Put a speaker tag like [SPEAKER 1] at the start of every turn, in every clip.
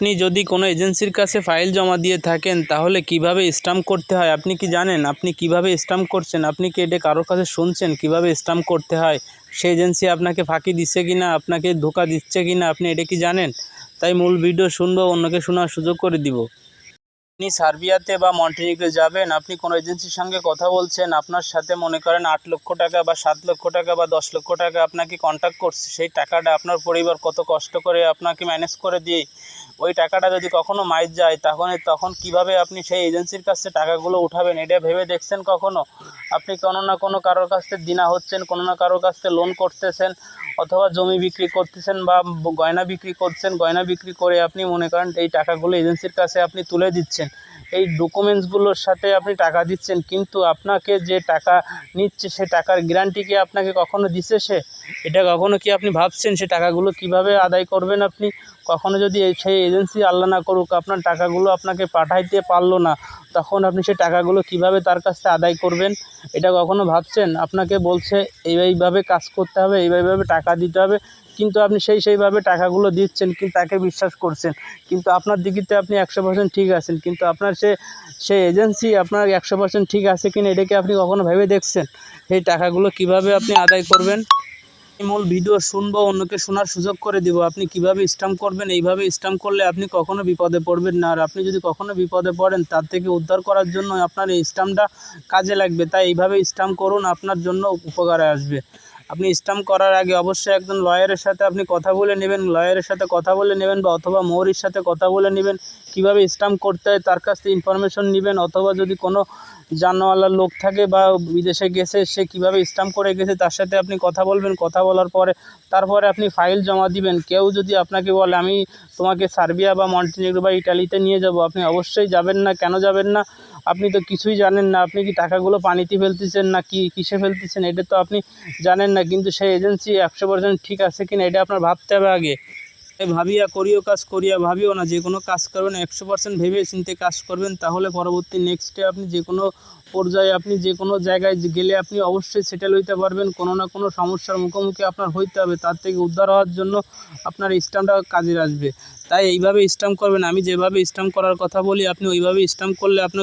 [SPEAKER 1] আপনি যদি কোনো এজেন্সির কাছে ফাইল জমা দিয়ে থাকেন, তাহলে কীভাবে স্ট্যাম্প করতে হয়? আপনি কি জানেন? আপনি কীভাবে স্ট্যাম্প করছেন? আপনি কি এটা কারোর কাছে শুনছেন? কীভাবে স্ট্যাম্প করতে হয়? সেই এজেন্সি আপনাকে ফাঁকি দিচ্ছে কি না আপনাকে ধোকা দিচ্ছে কি না আপনি এটা কি জানেন? তাই মূল ভিডিও শুনব, অন্যকে শোনার সুযোগ করে দিব। আপনি সার্বিয়াতে বা মন্টিনিগ্রো যাবেন, আপনি কোনো এজেন্সির সঙ্গে কথা বলছেন, আপনার সাথে মনে করেন আট লক্ষ টাকা বা সাত লক্ষ টাকা বা দশ লক্ষ টাকা আপনাকে কন্ট্যাক্ট করছে, সেই টাকাটা আপনার পরিবার কত কষ্ট করে আপনাকে ম্যানেজ করে দিয়ে, ওই টাকাটা যদি কখনো মাইজ যায় তখন তখন কীভাবে আপনি সেই এজেন্সির কাছে টাকাগুলো উঠাবেন, এটা ভেবে দেখছেন কখনো? আপনি কোনো না কোনো কারোর কাছ থেকে দিনা হচ্ছেন, কোনো না কারোর কাছ থেকে লোন করতেছেন, অথবা জমি বিক্রি করতেছেন বা গয়না বিক্রি করছেন, গয়না বিক্রি করে আপনি মনে করেন এই টাকাগুলো এজেন্সির কাছে আপনি তুলে দিচ্ছেন। এই ডকুমেন্টসগুলোর সাথে আপনি টাকা দিচ্ছেন, কিন্তু আপনাকে যে টাকা নিচ্ছে সে টাকার গ্যারান্টি কি আপনাকে কখনো দিচ্ছে সে? এটা কখনো কি আপনি ভাবছেন সে টাকাগুলো কীভাবে আদায় করবেন আপনি? কখনো যদি সেই এজেন্সি আল্লাহ না করুক, আপনার টাকাগুলো আপনাকে পাঠাইতে পারল না, তখন আপনি সে টাকাগুলো কীভাবে তার কাছ থেকে আদায় করবেন? এটা কখনো ভাবছেন? আপনাকে বলছে এই এইভাবে কাজ করতে হবে, এইভাবে টাকা দিতে হবে। কিন্তু আপনি সেই সেইভাবে টাকাগুলো দিচ্ছেন, কিন্তু তাকে বিশ্বাস করছেন। কিন্তু আপনার দিকিতে আপনি একশো পার্সেন্ট ঠিক আছেন, কিন্তু আপনার সে সে এজেন্সি আপনার একশো পার্সেন্ট ঠিক আছে কিনা এটাকে আপনি কখনো ভেবে দেখছেন? সেই টাকাগুলো কীভাবে আপনি আদায় করবেন? মূল ভিডিও শুনব, অন্যকে শোনার সুযোগ করে দিব। আপনি কীভাবে স্ট্যাম্প করবেন? এইভাবে স্ট্যাম্প করলে আপনি কখনো বিপদে পড়বেন না। আর আপনি যদি কখনো বিপদে পড়েন, তার থেকে উদ্ধার করার জন্য আপনার এই স্ট্যাম্পটা কাজে লাগবে। তাই এইভাবে স্ট্যাম্প করুন, আপনার জন্য উপকারে আসবে। আপনি স্টাম্প করার আগে অবশ্যই একজন লয়ারের সাথে আপনি কথা বলে নেবেন, লয়ারের সাথে কথা বলে নেবেন বা অথবা মৌরির সাথে কথা বলে নেবেন। কীভাবে স্টাম্প করতে হয়, তার কাছ থেকে ইনফরমেশন নেবেন অথবা যদি কোনো জানওয়ালা লোক থাকে বা বিদেশে গেছে, সে কীভাবে স্ট্যাম্প করে গেছে, তার সাথে আপনি কথা বলবেন, কথা বলার পরে তারপরে আপনি ফাইল জমা দিবেন। কেউ যদি আপনাকে বলে, আমি তোমাকে সার্বিয়া বা মন্টিনেগ্রো বা ইটালিতে নিয়ে যাব। আপনি অবশ্যই যাবেন না। কেন যাবেন না? আপনি তো কিছুই জানেন না। আপনি কি টাকাগুলো পানিতে ফেলতেছেন না কি কিসে ফেলতেছেন? এটা তো আপনি জানেন না। কিন্তু সেই এজেন্সি একশো পার্সেন্ট ঠিক আছে কিনা, এটা আপনার ভাবতে হবে আগে। ভাবিয়া করিও কাজ, করিয়া ভাবিও না। যে কোনো কাজ করবেন, একশো পার্সেন্ট ভেবে চিন্তে কাজ করবেন, তাহলে পরবর্তী নেক্সটে আপনি যে কোনো পর্যায়ে আপনি যে কোনো জায়গায় গেলে আপনি অবশ্যই সেটেল হইতে পারবেন। কোনো না কোনো সমস্যার মুখোমুখি আপনার হইতে হবে। তার থেকে উদ্ধার হওয়ার জন্য আপনার স্ট্যাম্পটা কাজে আসবে। তাই এইভাবে স্ট্যাম্প করবেন। আমি যেভাবে স্ট্যাম্প করার কথা বলি, আপনি ওইভাবে স্ট্যাম্প করলে আপনি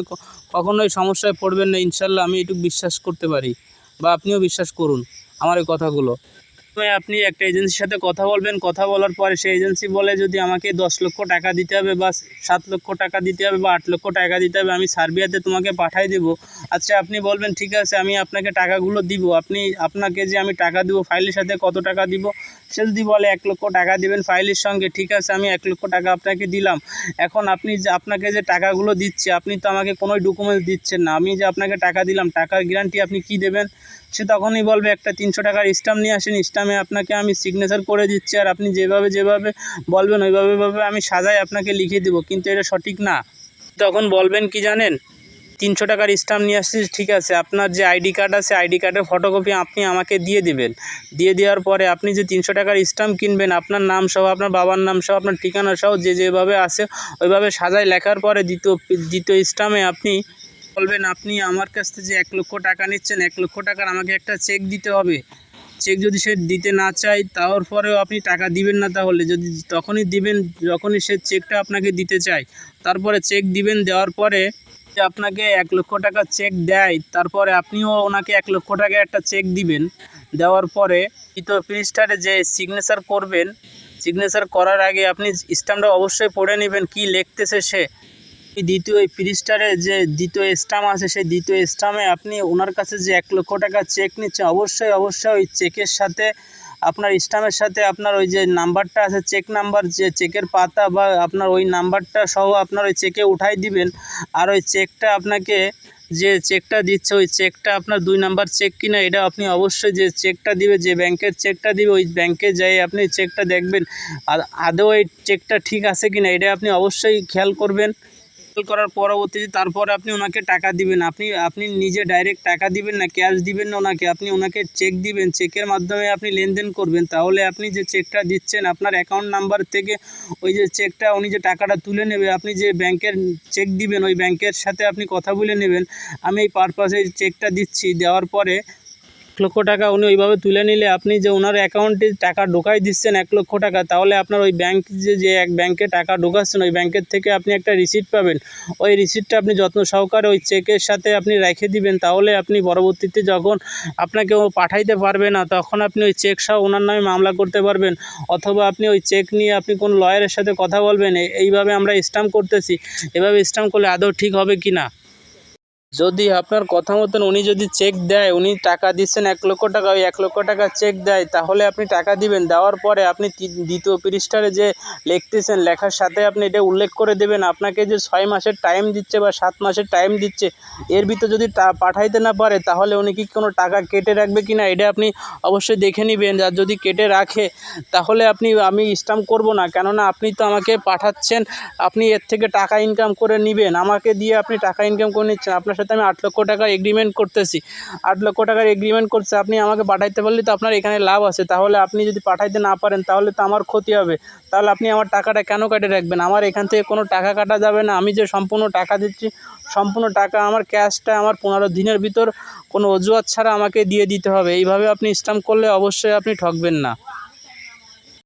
[SPEAKER 1] কখনোই সমস্যায় পড়বেন না। ইনশাল্লাহ আমি এটুকু বিশ্বাস করতে পারি বা আপনিও বিশ্বাস করুন আমার এই কথাগুলো। প্রথমে আপনি একটা এজেন্সির সাথে কথা বলবেন, কথা বলার পরে সেই এজেন্সি বলে যদি আমাকে দশ লক্ষ টাকা দিতে হবে বা সাত লক্ষ টাকা দিতে হবে বা আট লক্ষ টাকা দিতে হবে, আমি সার্বিয়াতে তোমাকে পাঠাই দেবো। আচ্ছা আপনি বলবেন, ঠিক আছে, আমি আপনাকে টাকাগুলো দিব। আপনি, আপনাকে যে আমি টাকা দিব, ফাইলের সাথে কত টাকা দিব? সে যদি বলে, এক লক্ষ টাকা দিবেন ফাইলের সঙ্গে। ঠিক আছে, আমি এক লক্ষ টাকা আপনাকে দিলাম। এখন আপনি যে, আপনাকে যে টাকাগুলো দিচ্ছে, আপনি তো আমাকে কোনো ডকুমেন্টস দিচ্ছেন না। আমি যে আপনাকে টাকা দিলাম, টাকার গ্যারান্টি আপনি কি দেবেন? সে তখনই বলবে, একটা তিনশো টাকার স্ট্যাম্প নিয়ে আসেন স্ট্যাম্পে আপনাকে আমি সিগনেচার করে দিচ্ছি, আর আপনি যেভাবে যেভাবে বলবেন, ওইভাবে ভাবে আমি সাজায় আপনাকে লিখে দেবো। কিন্তু এটা সঠিক না। তখন বলবেন, কি জানেন, তিনশো টাকার স্ট্যাম্প নিয়ে আসছি, ঠিক আছে, আপনার যে আইডি কার্ড আছে, আইডি কার্ডের ফটোকপি আপনি আমাকে দিয়ে দিবেন। দিয়ে দেওয়ার পরে আপনি যে তিনশো টাকার স্ট্যাম্প কিনবেন, আপনার নাম সহ, আপনার বাবার নাম সহ, আপনার ঠিকানা সহ, যে যেভাবে আছে, ওইভাবে সাজায়। লেখার পরে দ্বিতীয় দ্বিতীয় স্ট্যাম্পে আপনি বলবেন, আপনি আমার কাছ থেকে যে এক লক্ষ টাকা নিচ্ছেন, এক লক্ষ টাকার আমাকে একটা চেক দিতে হবে। চেক যদি সে দিতে না চায়, তার পরেও আপনি টাকা দিবেন না তাহলে। যদি তখনই দিবেন, যখনই সে চেকটা আপনাকে দিতে চায়, তারপরে চেক দিবেন, দেওয়ার পরে যে আপনাকে এক লক্ষ টাকা চেক দেয়, তারপরে আপনিও ওনাকে এক লক্ষ টাকা একটা চেক দিবেন। দেওয়ার পরে তো পৃষ্ঠারে যে সিগনেচার করবেন সিগনেচার করার আগে আপনি স্ট্যাম্পটা অবশ্যই পড়ে নেবেন, কি লিখতেছে সে। দ্বিতীয় এই পৃষ্ঠারে যে দ্বিতীয় স্টাম্প আছে, সেই দ্বিতীয় স্টামে আপনি ওনার কাছে যে এক লক্ষ টাকা চেক নিচ্ছে অবশ্যই অবশ্যই ওই চেকের সাথে, আপনার স্টামের সাথে আপনার ওই যে নাম্বারটা আছে চেক নাম্বার, যে চেকের পাতা বা আপনার ওই নাম্বারটা সহ আপনার ওই চেকে উঠাই দিবেন। আর ওই চেকটা আপনাকে যে চেকটা দিচ্ছে, ওই চেকটা আপনার দুই নাম্বার চেক কিনা, এটা আপনি অবশ্যই যে চেকটা দিবে, যে ব্যাংকের চেকটা দিবে, ওই ব্যাংকে যাই আপনি চেকটা দেখবেন। আর আদৌ এই চেকটা ঠিক আছে কিনা, এটা আপনি অবশ্যই খেয়াল করবেন। করার পরবর্তীতে তারপরে আপনি ওনাকে টাকা দিবেন। আপনি আপনি নিজে ডাইরেক্ট টাকা দিবেন না ক্যাশ দিবেন না ওনাকে। আপনি ওনাকে চেক দিবেন চেকের মাধ্যমে আপনি লেনদেন করবেন। তাহলে আপনি যে চেকটা দিচ্ছেন, আপনার অ্যাকাউন্ট নাম্বার থেকে ওই যে চেকটা উনি যে টাকাটা তুলে নেবে, আপনি যে ব্যাংকের চেক দিবেন, ওই ব্যাংকের সাথে আপনি কথা বলে নেবেন। আমি এই পারপাসে চেকটা দিচ্ছি, দেওয়ার পরে লক্ষ টাকা উনি ওইভাবে তুলে নিলে আপনি যে ওনার অ্যাকাউন্টে টাকা ঢোকাই দিচ্ছেন এক লক্ষ টাকা, তাহলে আপনার ওই ব্যাংক যে যে এক ব্যাংকে টাকা ঢোকাচ্ছেন, ওই ব্যাংকের থেকে আপনি একটা রিসিট পাবেন। ওই রিসিটটা আপনি যত্ন সহকারে ওই চেকের সাথে আপনি রেখে দিবেন, তাহলে আপনি পরবর্তীতে যখন আপনাকে ও পাঠাইতে পারবে না, তখন আপনি ওই চেক সহ ওনার নামে মামলা করতে পারবেন। অথবা আপনি ওই চেক নিয়ে আপনি কোন লয়ারের সাথে কথা বলবেন এই- এইভাবে আমরা স্ট্যাম্প করতেছি। এভাবে স্ট্যাম্প করলে আদৌ ঠিক হবে কি না যদি আপনার কথা মতন উনি যদি চেক দেয়, উনি টাকা দিচ্ছেন এক লক্ষ টাকা, ওই এক লক্ষ টাকা চেক দেয়, তাহলে আপনি টাকা দিবেন। দেওয়ার পরে আপনি দ্বিতীয় পৃষ্ঠারে যে লিখতেছেন, লেখার সাথে আপনি এটা উল্লেখ করে দেবেন। আপনাকে যে ছয় মাসের টাইম দিচ্ছে বা সাত মাসের টাইম দিচ্ছে, এর ভিতর যদি পাঠাইতে না পারে, তাহলে উনি কি কোনো টাকা কেটে রাখবে কি না এটা আপনি অবশ্যই দেখে নেবেন। আর যদি কেটে রাখে, তাহলে আপনি, আমি স্ট্যাম্প করব না। কেননা আপনি তো আমাকে পাঠাচ্ছেন, আপনি এর থেকে টাকা ইনকাম করে নেবেন। আমাকে দিয়ে আপনি টাকা ইনকাম করে নিচ্ছেন। আপনার সাথে আমি আট লক্ষ টাকার এগ্রিমেন্ট করতেছি। আট লক্ষ টাকার এগ্রিমেন্ট করছে, আপনি আমাকে পাঠাইতে পারলে তো আপনার এখানে লাভ আছে। তাহলে আপনি যদি পাঠাইতে না পারেন, তাহলে তো আমার ক্ষতি হবে। তাহলে আপনি আমার টাকাটা কেন কেটে রাখবেন? আমার এখান থেকে কোনো টাকা কাটা যাবে না। আমি যে সম্পূর্ণ টাকা দিচ্ছি, সম্পূর্ণ টাকা আমার ক্যাশটা আমার পনেরো দিনের ভিতর কোনো অজুহাত ছাড়া আমাকে দিয়ে দিতে হবে। এইভাবে আপনি স্ট্যাম্প করলে অবশ্যই আপনি ঠকবেন না।